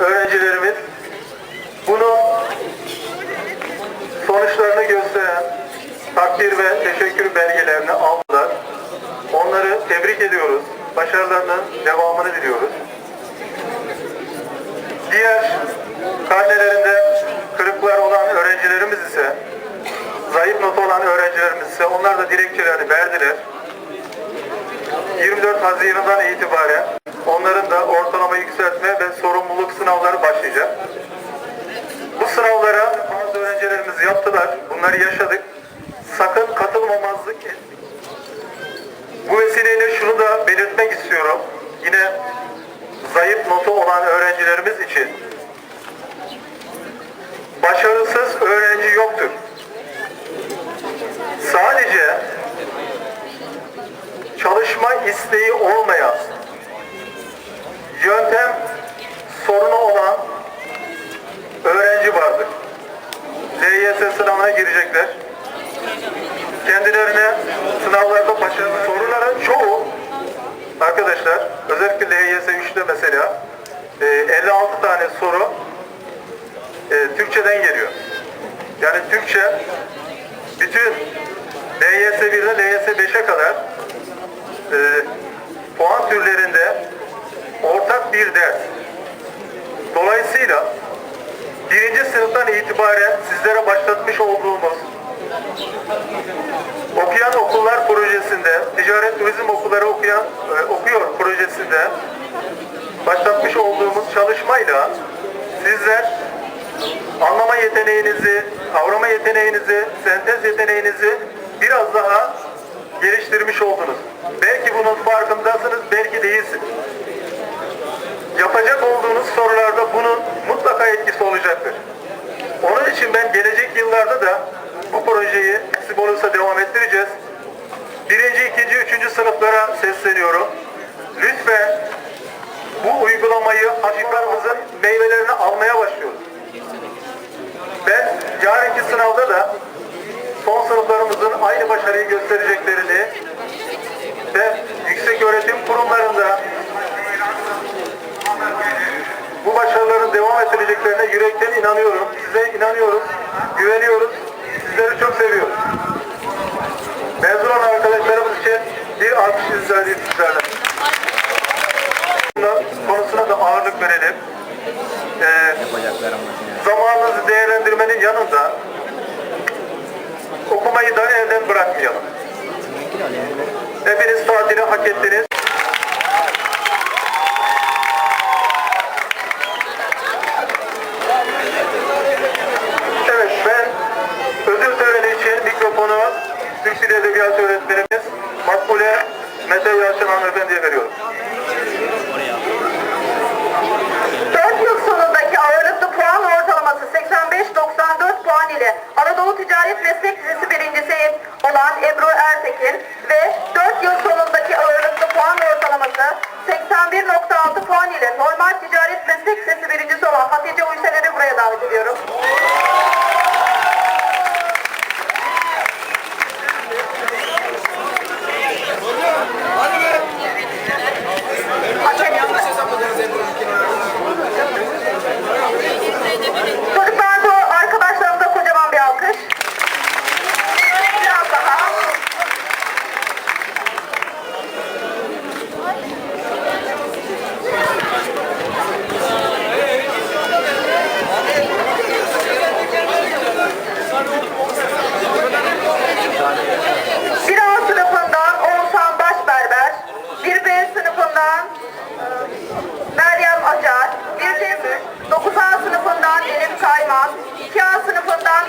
öğrencilerimiz bunun sonuçlarını gösteren takdir ve teşekkür belgelerini aldılar. Onları tebrik ediyoruz. Başarılarının devamını diliyoruz. Diğer karnelerinde kırıklar olan öğrencilerimiz ise zayıf not olan öğrencilerimiz ise onlar da dilekçelerini verdiler. 24 Haziran'dan itibaren onların da ortalama Sadece çalışma isteği olmayan, yöntem sorunu olan öğrenci vardır. LYS sınavına girecekler. Kendilerine sınavlarda başarılı soruların çoğu arkadaşlar özellikle LYS 3'te mesela e, 56 tane soru e, Türkçeden geliyor. Yani Türkçe bütün LYS 1'den LYS 5'e kadar e, puan türlerinde ortak bir ders. Dolayısıyla birinci sınıftan itibaren sizlere başlatmış olduğumuz Okuyan Okullar Projesi'nde, Ticaret Turizm Okulları okuyan, e, okuyor projesinde başlatmış olduğumuz çalışmayla sizler anlama yeteneğinizi, kavrama yeteneğinizi, sentez yeteneğinizi biraz daha geliştirmiş oldunuz. Belki bunun farkındasınız, belki değilsiniz. Yapacak olduğunuz sorularda bunun mutlaka etkisi olacaktır. Onun için ben gelecek yıllarda da bu projeyi nasip olursa devam ettireceğiz. Birinci, ikinci, üçüncü sınıflara sesleniyorum. Lütfen bu uygulamayı çocuklarımızın meyvelerini almaya başlıyoruz. Ben yarınki sınavda da başarıyı göstereceklerini ve yüksek öğretim kurumlarında bu başarıların devam ettireceklerine yürekten inanıyorum. Size inanıyoruz, güveniyoruz. Sizleri çok seviyoruz. Mezun olan arkadaşlarımız için bir alkış edeyim sizlerden. Elden bırakmayalım. Hepiniz tatili hak ettiniz. Evet ben ödül töreni için mikrofonu Türk Dili Edebiyatı öğretmenimiz Makbule Mete Yalçın hanımefendiye veriyorum.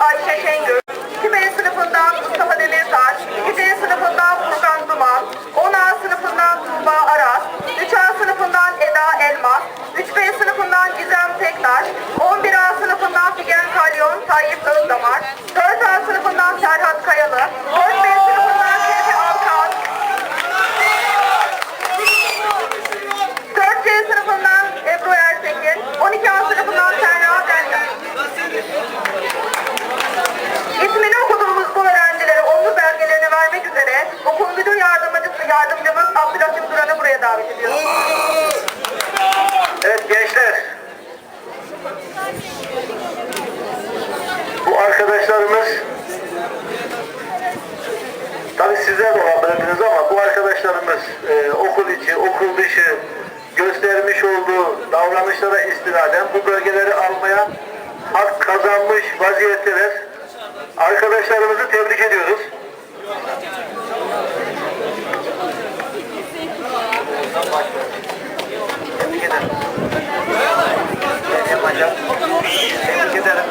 Sınıfından Ayşe abi gidiyoruz. Evet gençler. Bu arkadaşlarımız tabi size bu haberiniz ama bu arkadaşlarımız e, okul içi, okul dışı göstermiş olduğu davranışlara istinaden bu bölgeleri almaya hak kazanmış vaziyetteler. Arkadaşlarımızı tebrik ediyoruz. Tebrik ederim. Meryem Hocam, tebrik ederim.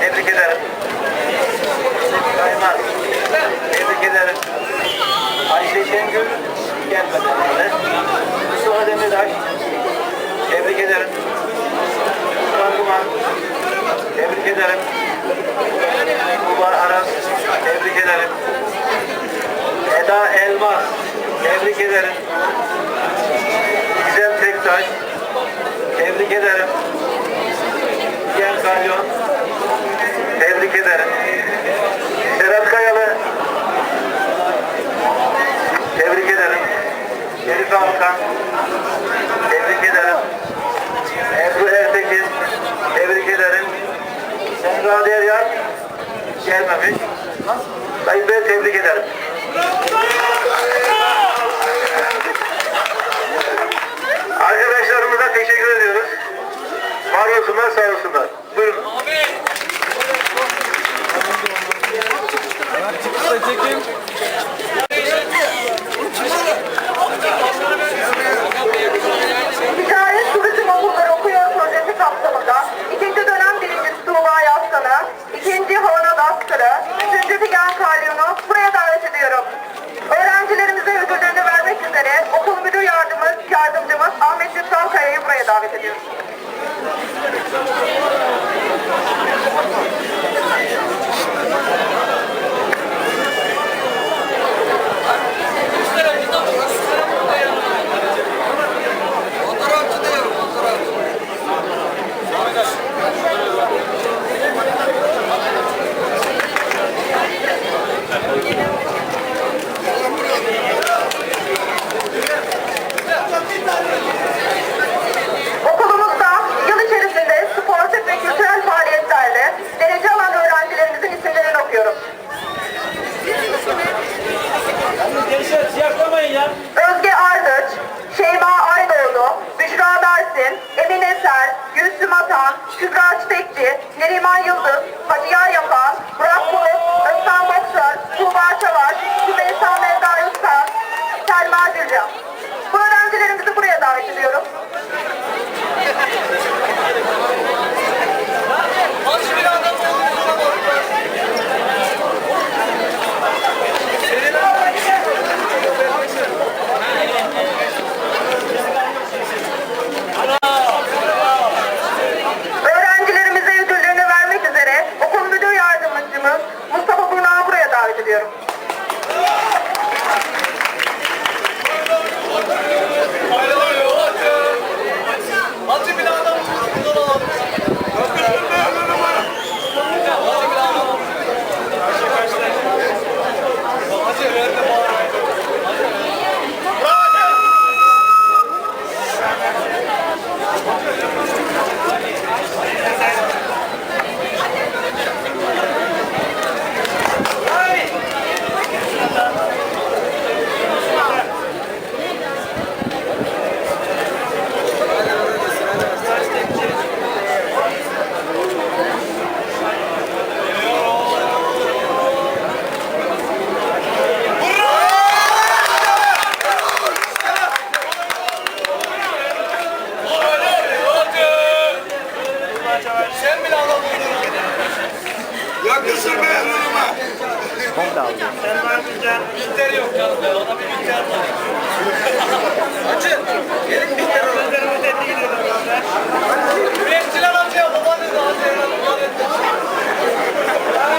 Tebrik ederim. Kaymaz. Tebrik ederim. Ayşe Şengül gelmedi herhalde. Mustafa Demirtaş. Tebrik ederim. Mustafa Duman. Tebrik ederim. Kubar Aras. Tebrik ederim. Eda Elmas. Tebrik ederim. Gizem Tektaş. Tebrik ederim. Gen Kalyon. Tebrik ederim. Sedat Kayalı. Tebrik ederim. Şerif Alkan. Tebrik ederim. Ebru Ertekin. Tebrik ederim. Semra Derya gelmemiş. Bey tebrik ederim. Atan, Kübra Çiçekçi, Neriman Yıldız, Hacıya Yakışır be yanıma. Sen daha güzel. Biter yok canım be. Ona bir biter var. Hacı. Gelin biter o. Gözlerimiz etti gidiyor. Üretçiler atıyor. Babanız da atıyor. Hadi. Yeter